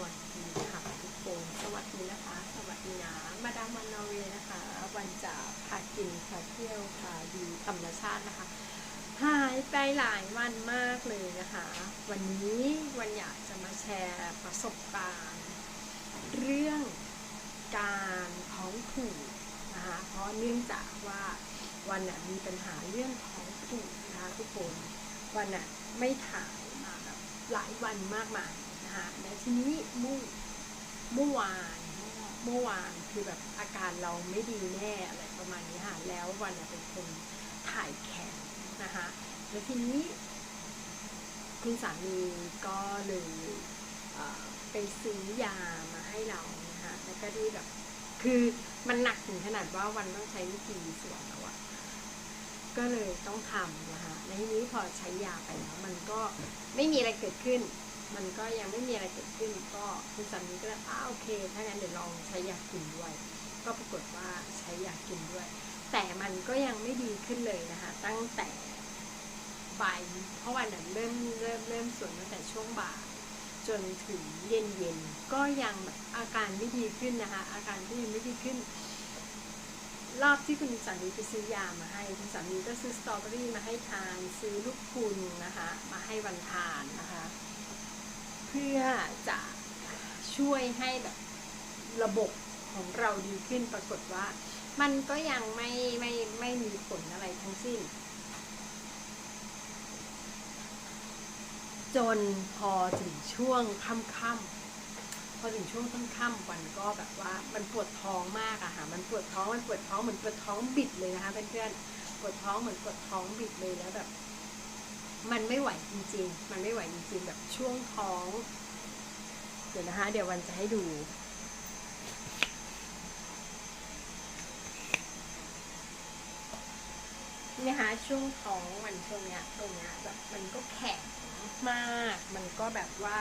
วัสดีค่ะทุกคนสวัสดีนะคะ สวัสดีนะมาดามวันนอร์เวย์นะคะ วันจะพากินพาเที่ยวพาดูธรรมชาตินะคะ หายไปหลายวันมากเลยนะคะ วันนี้วันอยากจะมาแชร์ประสบการณ์ เรื่องการท้องผูกนะคะ เพราะเนื่องจากว่าวันน่ะมีปัญหาเรื่องท้องผูกนะคะทุกคนวันน่ะไม่ถ่ายมาแบบหลายวันมากมาย นะและทีนี้เมื่อเมื่อวานเมื่อวานคือแบบอาการเราไม่ดีแน่อะไรประมาณนี้ค่ะแล้ววันเป็นคนถ่ายแขนนะคะแล้วทีนี้ คุณสามีก็เลยเไปซื้อยามาให้เรานะคะแล้วก็ด้แบบคือมันหนักถึงขนาดว่าวันต้องใช้วิธีสวนแล้วอะก็เลยต้องทำนะคะในทีนี้พอใช้ยาไปแล้วมันก็ไม่มีอะไรเกิดขึ้น มันก็ยังไม่มีอะไรเกิดขึ้นก็คุณสามีก็เลยอ้าโอเค ถ้างั้นเดี๋ยวลองใช้ยากินด้วย ก็ปรากฏว่าใช้ยากินด้วย แต่มันก็ยังไม่ดีขึ้นเลยนะคะ ตั้งแต่บ่ายเพราะวันนั้นเริ่มเริ่มเริ่มส่วนตั้งแต่ช่วงบ่ายจนถึงเย็นเย็นก็ยังแบบอาการไม่ดีขึ้นนะคะ อาการก็ยังไม่ดีขึ้น รอบที่คุณสามีไปซื้อยามาให้คุณสามีก็ซื้อสตรอเบอรี่มาให้ทาน ซื้อลูกคุณนะคะ มาให้วันทานนะคะ เพื่อจะช่วยให้แบบระบบของเราดีขึ้นปรากฏว่า มันก็ยังไม่ไม่ไม่มีผลอะไรทั้งสิ้น จนพอถึงช่วงค่ำๆพอถึงช่วงค่ำๆวันก็แบบว่ามันปวดท้องมากอะค่ะมันปวดท้องมันปวดท้องเหมือนปวดท้องบิดเลยนะคะเพื่อนๆปวดท้องเหมือนปวดท้องบิดเลยแล้วแบบ มันไม่ไหวจริง ๆ มันไม่ไหวจริงๆ แบบช่วงท้อง เดี๋ยวนะคะ เดี๋ยววันจะให้ดูนี่นะคะช่วงท้องมันช่วงเนี้ยตรงเนี้ยแบบมันก็แข็งมาก มันก็แบบว่า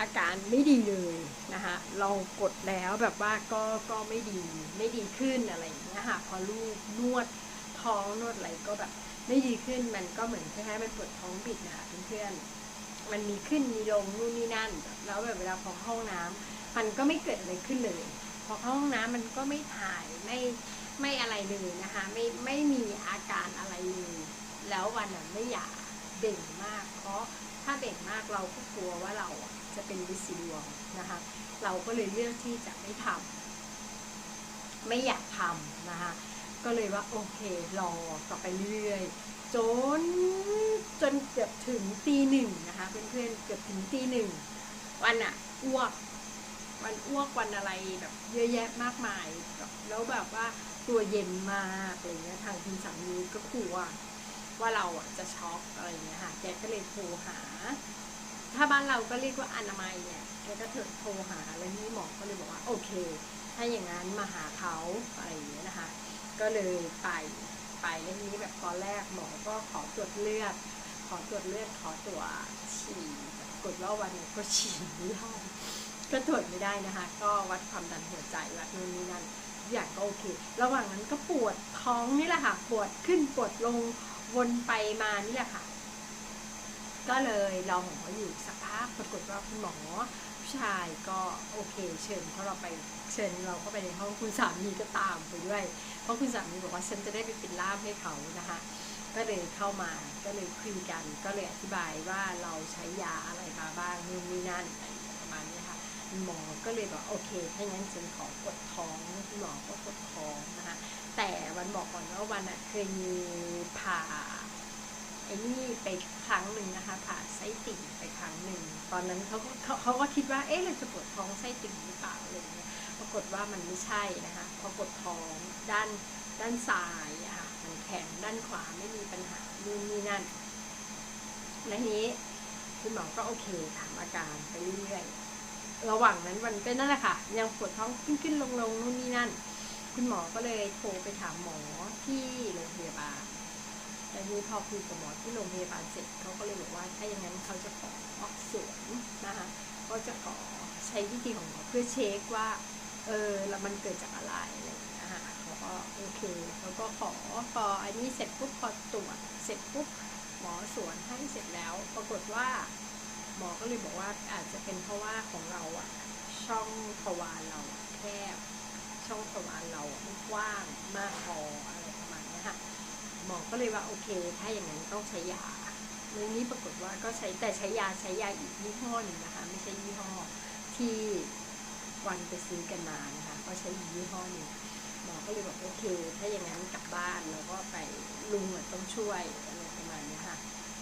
อาการไม่ดีเลยนะคะเรากดแล้วแบบว่าก็ก็ไม่ดีไม่ดีขึ้นอะไรอย่างเงี้ยค่ะพอลูกนวดท้องนวดอะไรก็แบบ ไม่ดีขึ้นมันก็เหมือนคล้ายๆมันปวดท้องบิดนะคะเพื่อนๆมันมีขึ้นมีลงนู่นนี่นั่น แล้วแบบเวลาพอเข้าห้องน้ำมันก็ไม่เกิดอะไรขึ้นเลย พอเข้าห้องน้ำมันก็ไม่ถ่ายไม่ไม่อะไรเลยนะคะ ไม่ไม่มีอาการอะไรเลยแล้ววันนั้นไม่อยากเบ่งมาก เพราะถ้าเบ่งมากเราก็กลัวว่าเราจะเป็นวิสิดวงนะคะ เราก็เลยเลือกที่จะไม่ทำไม่อยากทำนะคะ ก็เลยว่าโอเครอต่อไปเรื่อยจนจนเกือบถึงตีหนึ่งนะคะเพื่อนๆเกือบถึงตีหนึ่งวันอะอ้วกวันอ้วกวันอะไรแบบเยอะแยะมากมาย แล้วแบบว่าตัวเย็นมากอะไรเงี้ยทางคุณสามีก็กลัวว่าเราอะจะช็อกอะไรเงี้ยค่ะแกก็เลยโทรหา ถ้าบ้านเราก็เรียกว่าอนามัยเนี่ยแกก็เถิดโทรหาแล้วนี่หมอก็เลยบอกว่า โอเค ถ้าอย่างนั้นมาหาเขาอะไรอย่างเงี้ยนะคะ ก็เลยไปไปแล้วทีนี้แบบตอนแรกหมอก็ขอตรวจเลือด ขอตรวจเลือดขอตรวจฉี่ปรากฏว่าวันนี้ก็ฉี่ไม่ได้ก็ตรวจไม่ได้นะคะ ก็วัดความดันหัวใจวัดนู่นนี่นั่นอย่างก็โอเค ระหว่างนั้นก็ปวดท้องนี่แหละค่ะ ปวดขึ้นปวดลงวนไปมานี่แหละค่ะ ก็เลยรอหมออยู่สักพักปรากฏว่าคุณหมอผู้ชายก็โอเค เชิญเพราะเราไปเชิญเราเข้าไปในห้องคุณสามีก็ตามไปด้วย เพราะคุณสามีบอกว่าฉันจะได้ไปเป็นล่ามให้เขานะคะ ก็เลยเข้ามาก็เลยคุยกัน ก็เลยอธิบายว่าเราใช้ยาอะไรมาบ้างนู่นนี่นั่นอะไรประมาณนี้ค่ะหมอก็เลยบอกโอเคถ้างั้นฉันขอกดท้องหมอก็กดท้องนะคะแต่วันบอกก่อนว่าวันอะเคยมีผ่า ไอ้นี่ไปครั้งหนึ่งนะคะผ่าไส้ติ่งไปครั้งหนึ่งตอนนั้นเขาก็เขาเขาก็คิดว่าเอ๊ะเราจะปวดท้องไส้ติ่งหรือเปล่าอะไรเงี้ยปรากฏว่ามันไม่ใช่นะคะพอกดท้องด้านด้านซ้ายอะค่ะมันแข็งด้านขวาไม่มีปัญหานู่นนี่นั่นและทีนี้คุณหมอก็โอเคถามอาการไปเรื่อยๆระหว่างนั้นวันก็นั่นแหละค่ะ ยังปวดท้องขึ้นขึ้นลงลงนู่นนี่นั่น คุณหมอก็เลยโทรไปถามหมอที่โรงพยาบาล แต่นี้พอคุยกับหมอที่โรงพยาบาลเสร็จเขาก็เลยบอกว่าถ้าอย่างนั้นเขาจะขอออกสวนนะคะก็จะขอใช้วิธีของหมอเพื่อเช็คว่าเออแล้วมันเกิดจากอะไรอะไรอย่างเงี้ยค่ะเขาก็โอเคเขาก็ขอพออันนี้เสร็จปุ๊บพอตรวจเสร็จปุ๊บหมอสวนให้เสร็จแล้ว ปรากฏว่าหมอก็เลยบอกว่าอาจจะเป็นเพราะว่าของเราอะช่องทวารเราแคบช่องทวารเราไม่กว้างมากพออะไรประมาณเนี้ยค่ะ หมอก็เลยว่าโอเค ถ้าอย่างนั้นต้องใช้ยาเรื่องนี้ปรากฏว่าก็ใช้แต่ใช้ยาใช้ยาอีกยี่ห้อหนึ่งนะคะ ไม่ใช่ยี่ห้อที่วันไปซื้อกันมานะคะก็ใช้ยี่ห้อหนึ่งหมอก็เลยบอกโอเค ถ้าอย่างนั้นกลับบ้านแล้วก็ไปลุงต้องช่วยอะไรประมาณนี้ค่ะ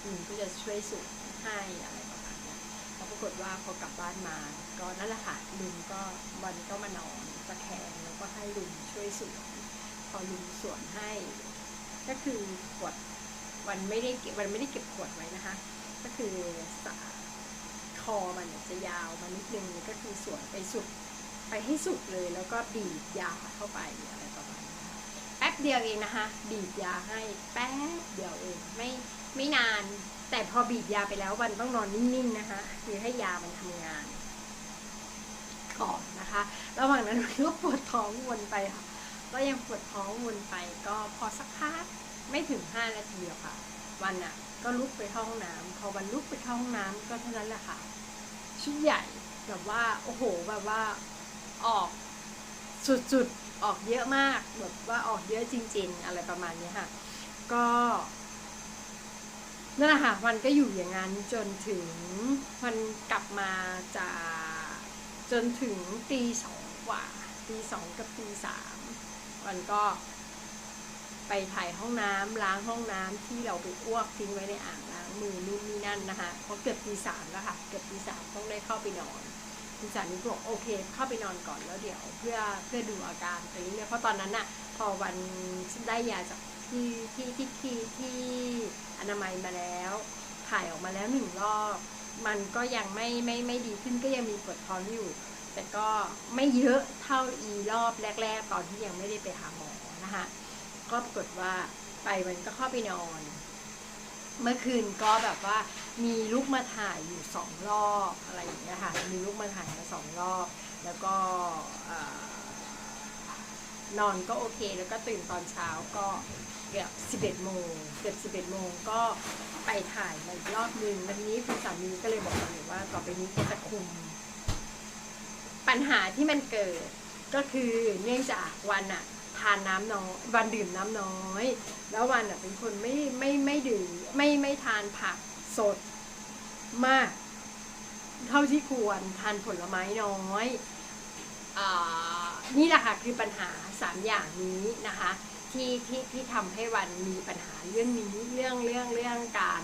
ลุงก็จะช่วยสูบให้อะไรประมาณนี้แล้วปรากฏว่าพอกลับบ้านมาก็นั่นแหละค่ะลุงก็วันก็มานอนตะแคงแล้วก็ให้ลุงช่วยสวนพอลุงสวนให้ ก็คือขวดวันไม่ได้เก็บวันไม่ได้เก็บขวดไว้นะคะ ก็คือสาคอมันจะยาวมานิดนึงก็คือสวนไปสุดไปให้สุดเลยแล้วก็บีบยาเข้าไปอะไรประมาณนี้แป๊บเดียวเองนะคะบีบยาให้แป๊บเดียวเองไม่ไม่นาน แต่พอบีบยาไปแล้ววันต้องนอนนิ่งๆนะคะ คือให้ยามันทำงานก่อนนะคะ ระหว่างนั้นมันก็ปวดท้องวนไปค่ะ ก็ยังปวดท้องวนไปก็พอสักพักไม่ถึงห้านาทีหรอกค่ะ วันอะก็ลุกไปเข้าห้องน้ำพอวันลุกไปเข้าห้องน้ำก็เท่านั้นแหละค่ะ ชุดใหญ่แบบว่าโอ้โหแบบว่าออกสุดๆออกเยอะมากแบบว่าออกเยอะจริง ๆ อะไรประมาณนี้ค่ะ ก็นั่นแหละค่ะวันก็อยู่อย่างนั้นจนถึงวันกลับมาจากจนถึงตีสองกว่าตีสองกับตีสาม วันก็ไปถ่ายห้องน้ำล้างห้องน้ำที่เราไปอ้วกทิ้งไว้ในอ่างล้างมือนู่นนี่นั่นนะคะเพราะเกือบตีสามแล้วค่ะเกือบตีสามต้องได้เข้าไปนอนคุณสามีบอกโอเค เข้าไปนอนก่อนแล้วเดี๋ยวเพื่อเพื่อดูอาการไปเรื่ยเพราะตอนนั้นน่ะพอวันได้ยาจากที่ที่ที่ที่ที่อนามัยมาแล้วถ่ายออกมาแล้วหนึ่งรอบ มันก็ยังไม่ไม่ไม่ดีขึ้นก็ยังมีปวดท้องอยู่ แต่ก็ไม่เยอะเท่าอีรอบแรก ๆ ตอนที่ยังไม่ได้ไปหาหมอนะคะก็ปรากฏว่าไปมันก็เข้าไปนอน เมื่อคืนก็แบบว่ามีลูกมาถ่ายอยู่สองรอบอะไรอย่างเงี้ยค่ะมีลูกมาถ่ายมาสองรอบ แล้วก็อนอนก็โอเค แล้วก็ตื่นตอนเช้าก็ เกือบ11โมงเกือบ11โมงก็ไปถ่ายมาอีกรอบนึงวันนี้คุณสามีก็เลยบอกมาว่าต่อไปนี้แกจะคุม ปัญหาที่มันเกิด ก็คือเนื่องจากวันอะทานน้ำน้อยวันดื่มน้ำน้อย แล้ววันอะเป็นคนไม่ไม่ไม่ดื่มไม่ไม่ทานผักสดมาก เท่าที่ควรทานผลไม้น้อยอนี่แหละค่ะคือปัญหาสามอย่างนี้นะคะ ที่ที่ที่ทำให้วันมีปัญหาเรื่องนี้เรื่องเรื่องเรื่องการ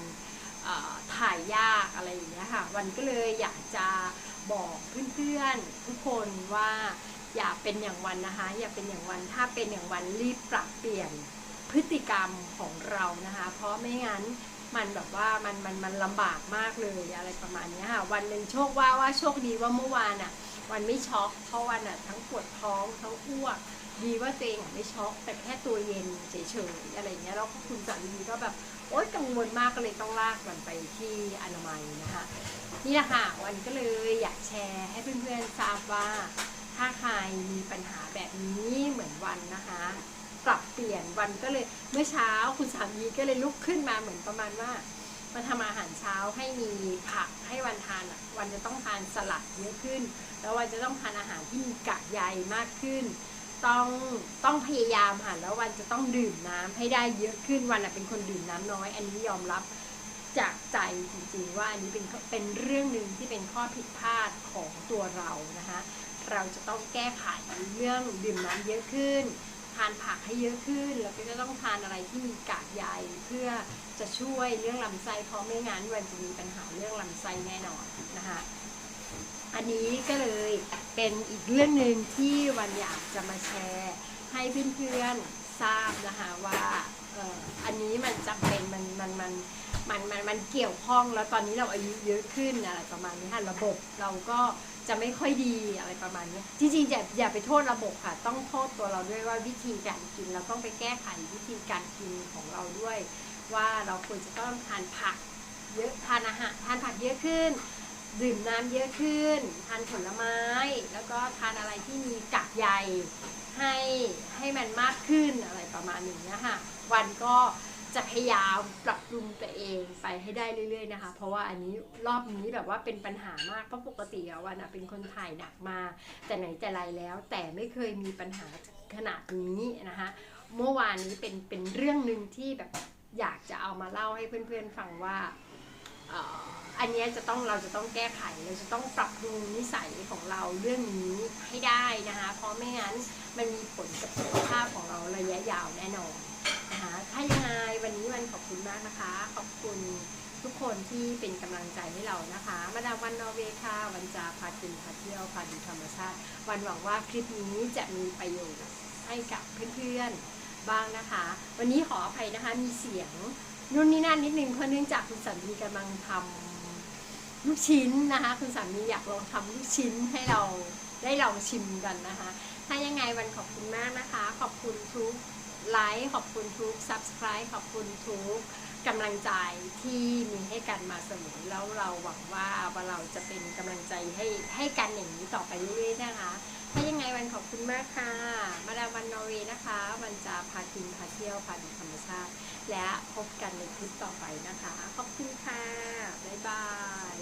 ถ่ายยากอะไรอย่างเงี้ยค่ะ วันก็เลยอยากจะบอกเพื่อนๆทุกคนว่าอย่าเป็นอย่างวันนะคะ อย่าเป็นอย่างวันถ้าเป็นอย่างวันรีบปรับเปลี่ยนพฤติกรรมของเรานะคะ เพราะไม่งั้นมันแบบว่ามันมันมันลำบากมากเลยอะไรประมาณนี้ค่ะ วันหนึ่งโชคว่าว่าโชคดีว่าเมื่อวานอะวันไม่ช็อกเพราะวันอะทั้งปวดท้องทั้งอ้วก ดีว่าตัวเองไม่ช็อกแต่แค่ตัวเย็นเฉยๆอะไรเงี้ยแล้วก็คุณสามีก็แบบโอ๊ยกังวลมากก็เลยต้องลากมันไปที่อนามัยนะคะนี่แหละค่ะวันก็เลยอยากแชร์ให้เพื่อนๆทราบว่า ถ้าใครมีปัญหาแบบนี้เหมือนวันนะคะปรับเปลี่ยนวันก็เลยเมื่อเช้าคุณสามีก็เลยลุกขึ้นมาเหมือนประมาณว่ามาทำอาหารเช้าให้มีผักให้วันทานอะวันจะต้องทานสลัดเยอะขึ้น แล้ววันจะต้องทานอาหารที่มีกากใยมากขึ้น ต้องต้องพยายามค่ะแล้ววันจะต้องดื่มน้ำให้ได้เยอะขึ้นวันอะเป็นคนดื่มน้ำน้อย อันนี้ยอมรับจากใจจริงๆ ว่าอันนี้เป็นเป็นเรื่องหนึ่งที่เป็นข้อผิดพลาดของตัวเรานะคะเราจะต้องแก้ไขเรื่องดื่มน้ำเยอะขึ้น ทานผักให้เยอะขึ้น แล้วก็จะต้องทานอะไรที่มีกากใยเพื่อจะช่วยเรื่องลำไส้เพราะไม่งั้นวันจะมีปัญหาเรื่องลำไส้แน่นอนนะคะ อันนี้ก็เลยเป็นอีกเรื่องหนึ่งที่วันอยากจะมาแชร์ ให้เพื่อนๆทราบนะคะว่าอันนี้มันจำเป็นมันมันมันมันมันมันเกี่ยวข้องแล้วตอนนี้เราอายุเยอะขึ้นอะไรประมาณนี้ค่ะระบบเราก็จะไม่ค่อยดีอะไรประมาณนี้จริงๆอย่าอย่าไปโทษระบบค่ะ ต้องโทษตัวเราด้วยว่าวิธีการกินเราต้องไปแก้ไขวิธีการกินของเราด้วย ว่าเราควรจะต้องทานผักเยอะทานอาหารทานผักเยอะขึ้น ดื่มน้ำเยอะขึ้น ทานผลไม้ แล้วก็ทานอะไรที่มีกากใยให้ให้มันมากขึ้นอะไรประมาณนี้นะคะวันก็จะพยายามปรับปรุงตัวเองไปให้ได้เรื่อย ๆนะคะ เพราะว่าอันนี้รอบนี้แบบว่าเป็นปัญหามากเพราะปกติวันอะเป็นคนถ่ายหนักมา แต่ไหนแต่ไรแล้ว แต่ไม่เคยมีปัญหาขนาดนี้นะคะเมื่อวานนี้เป็นเป็นเรื่องหนึ่งที่แบบอยากจะเอามาเล่าให้เพื่อนๆฟังว่า อันนี้จะต้องเราจะต้องแก้ไขเราจะต้องปรับปรุงนิสัยของเราเรื่องนี้ให้ได้นะคะ เพราะไม่งั้นมันมีผลกับสุขภาพของเราระยะยาวแน่นอนนะคะถ้ายังไงวันนี้วันขอบคุณมากนะคะ ขอบคุณทุกคนที่เป็นกำลังใจให้เรานะคะ มาดามวันนอเวค่ะวันจาพากินพาเที่ยวพาดูธรรมชาติ วันหวังว่าคลิปนี้จะมีประโยชน์ให้กับเพื่อนๆบ้างนะคะ วันนี้ขออภัยนะคะมีเสียงนู่นนี่นั่นนิดนึงเพราะเนื่องจากคุณสันมีกำลังทำ ลูกชิ้นนะคะคุณสามีอยากลองทำลูกชิ้นให้เราได้ลองชิมกันนะคะ ถ้ายังไงวันขอบคุณมากนะคะ ขอบคุณทุกไลค์ขอบคุณทุก subscribe ขอบคุณทุกกำลังใจที่มีให้กันมาเสมอแล้วเราหวังว่าว่าเราจะเป็นกำลังใจให้ให้กันอย่างนี้ต่อไปเรื่อยๆนะคะ ถ้ายังไงวันขอบคุณมากค่ะ มาดามวันนอรีนะคะ วันจะพากินพาเที่ยวพาดูธรรมชาติ และพบกันในคลิปต่อไปนะคะ ขอบคุณค่ะ บ๊ายบาย